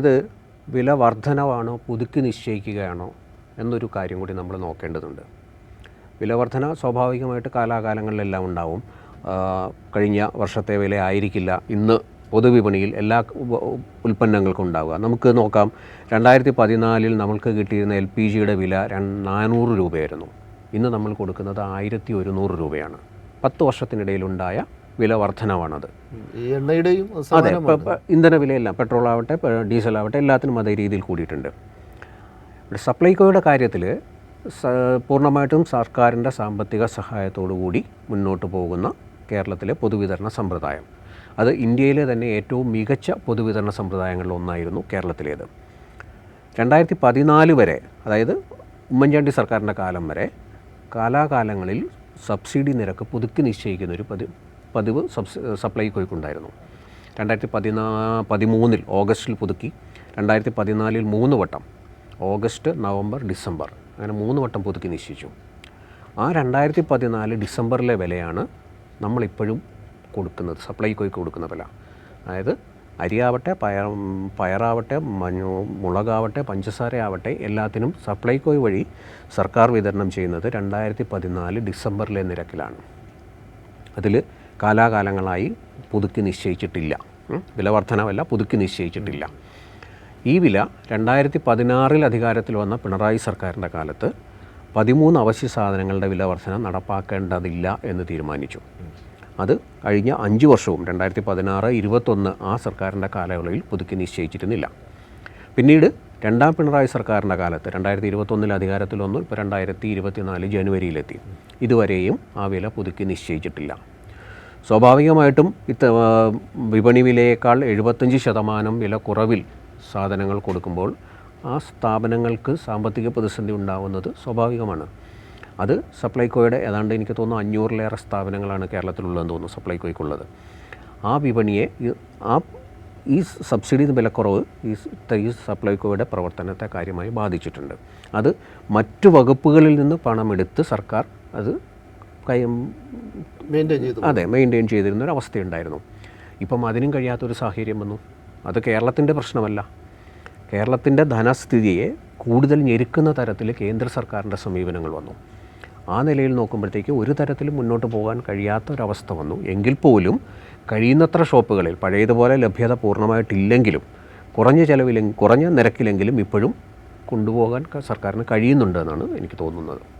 ഇത് വില വർധനവാണോ പുതുക്കി നിശ്ചയിക്കുകയാണോ എന്നൊരു കാര്യം കൂടി നമ്മൾ നോക്കേണ്ടതുണ്ട്. വില വർധന സ്വാഭാവികമായിട്ട് കാലാകാലങ്ങളിലെല്ലാം ഉണ്ടാവും. കഴിഞ്ഞ വർഷത്തെ വില ആയിരിക്കില്ല. ഇന്ന് പൊതുവിപണിയിൽ എല്ലാ ഉൽപ്പന്നങ്ങൾക്കും ഉണ്ടാവുക. നമുക്ക് നോക്കാം. രണ്ടായിരത്തി പതിനാലിൽ നമ്മൾക്ക് കിട്ടിയിരുന്ന എൽ പി ജിയുടെ വില നാനൂറ് രൂപയായിരുന്നു. ഇന്ന് നമ്മൾ കൊടുക്കുന്നത് ആയിരത്തി ഒരുന്നൂറ് രൂപയാണ്. പത്ത് വർഷത്തിനിടയിലുണ്ടായ വില വർധനവാണത് എണ്ണയുടെയും അതെ ഇന്ധന വിലയെല്ലാം പെട്രോൾ ആവട്ടെ ഡീസൽ ആവട്ടെ എല്ലാത്തിനും അതേ രീതിയിൽ കൂടിയിട്ടുണ്ട്. സപ്ലൈകോയുടെ കാര്യത്തിൽ പൂർണമായിട്ടും സർക്കാരിന്റെ സാമ്പത്തിക സഹായത്തോടു കൂടി മുന്നോട്ട് പോകുന്ന കേരളത്തിലെ പൊതുവിതരണ സമ്പ്രദായം. അത് ഇന്ത്യയിലെ തന്നെ ഏറ്റവും മികച്ച പൊതുവിതരണ സമ്പ്രദായങ്ങളിൽ ഒന്നായിരുന്നു കേരളത്തിലേത്. രണ്ടായിരത്തി പതിനാല് വരെ അതായത് ഉമ്മൻചാണ്ടി സർക്കാരിന്റെ കാലം വരെ കാലാകാലങ്ങളിൽ സബ്സിഡി നിരക്ക് പുതുക്കി നിശ്ചയിക്കുന്നൊരു പതി പതിവ് സബ്സ് സപ്ലൈകോയ്ക്കുണ്ടായിരുന്നു രണ്ടായിരത്തി പതിനാ പതിമൂന്നിൽ ഓഗസ്റ്റിൽ പുതുക്കി. രണ്ടായിരത്തി പതിനാലിൽ മൂന്ന് വട്ടം. August November December. അങ്ങനെ മൂന്ന് വട്ടം പുതുക്കി നിശ്ചയിച്ചു. ആ രണ്ടായിരത്തി പതിനാല് ഡിസംബറിലെ വിലയാണ് നമ്മളിപ്പോഴും കൊടുക്കുന്നത് സപ്ലൈകോയ്ക്ക് കൊടുക്കുന്ന വില. അതായത് അരിയാവട്ടെ പയർ പയറാവട്ടെ മഞ്ഞ മുളകാവട്ടെ പഞ്ചസാരയാവട്ടെ എല്ലാത്തിനും സപ്ലൈകോയ് വഴി സർക്കാർ വിതരണം ചെയ്യുന്നത് രണ്ടായിരത്തി പതിനാല് ഡിസംബറിലെ നിരക്കിലാണ്. അതിൽ കാലാകാലങ്ങളായി പുതുക്കി നിശ്ചയിച്ചിട്ടില്ല. വില വർധനവല്ല പുതുക്കി നിശ്ചയിച്ചിട്ടില്ല. ഈ വില രണ്ടായിരത്തി പതിനാറിൽ അധികാരത്തിൽ വന്ന പിണറായി സർക്കാരിന്റെ കാലത്ത് പതിമൂന്ന് അവശ്യ സാധനങ്ങളുടെ വില വർധന നടപ്പാക്കേണ്ടതില്ല എന്ന് തീരുമാനിച്ചു. അത് കഴിഞ്ഞ അഞ്ച് വർഷവും രണ്ടായിരത്തി പതിനാറ് ഇരുപത്തൊന്ന് ആ സർക്കാരിന്റെ കാലയളവിൽ പുതുക്കി നിശ്ചയിച്ചിരുന്നില്ല. പിന്നീട് രണ്ടാം പിണറായി സർക്കാരിന്റെ കാലത്ത് രണ്ടായിരത്തി ഇരുപത്തൊന്നിൽ അധികാരത്തിൽ വന്നു ഇപ്പോൾ രണ്ടായിരത്തി ഇരുപത്തിനാല് ജനുവരിയിലെത്തി. ഇതുവരെയും ആ വില പുതുക്കി നിശ്ചയിച്ചിട്ടില്ല. സ്വാഭാവികമായിട്ടും ഇത്ത വിപണി വിലയേക്കാൾ എഴുപത്തഞ്ച് ശതമാനം വില കുറവിൽ സാധനങ്ങൾ കൊടുക്കുമ്പോൾ ആ സ്ഥാപനങ്ങൾക്ക് സാമ്പത്തിക പ്രതിസന്ധി ഉണ്ടാവുന്നത് സ്വാഭാവികമാണ്. അത് സപ്ലൈകോയുടെ ഏതാണ്ട് എനിക്ക് തോന്നുന്നു അഞ്ഞൂറിലേറെ സ്ഥാപനങ്ങളാണ് കേരളത്തിലുള്ളതെന്ന് തോന്നുന്നു സപ്ലൈകോയ്ക്കുള്ളത്. ആ വിപണിയെ ആ ഈ സബ്സിഡി വിലക്കുറവ് ഈ ഈ സപ്ലൈകോയുടെ പ്രവർത്തനത്തെ കാര്യമായി ബാധിച്ചിട്ടുണ്ട്. അത് മറ്റു വകുപ്പുകളിൽ നിന്ന് പണമെടുത്ത് സർക്കാർ അത് കൈ മെയിന്റെയിൻ ചെയ്തു അതെ മെയിന്റെയിൻ ചെയ്തിരുന്ന ഒരു അവസ്ഥയുണ്ടായിരുന്നു. ഇപ്പം അതിനും കഴിയാത്തൊരു സാഹചര്യം വന്നു. അത് കേരളത്തിന്റെ പ്രശ്നമല്ല. കേരളത്തിന്റെ ധനസ്ഥിതിയെ കൂടുതൽ ഞെരുക്കുന്ന തരത്തിൽ കേന്ദ്ര സർക്കാരിന്റെ സമീപനങ്ങൾ വന്നു. ആ നിലയിൽ നോക്കുമ്പോഴത്തേക്ക് ഒരു തരത്തിലും മുന്നോട്ട് പോകാൻ കഴിയാത്ത ഒരവസ്ഥ വന്നു. എങ്കിൽ പോലും കഴിയുന്നത്ര ഷോപ്പുകളിൽ പഴയതുപോലെ ലഭ്യത പൂർണമായിട്ടില്ലെങ്കിലും കുറഞ്ഞ ചിലവിലെങ്കിൽ കുറഞ്ഞ നിരക്കിലെങ്കിലും ഇപ്പോഴും കൊണ്ടുപോകാൻ സർക്കാരിന് കഴിയുന്നുണ്ട് എന്നാണ് എനിക്ക് തോന്നുന്നത്.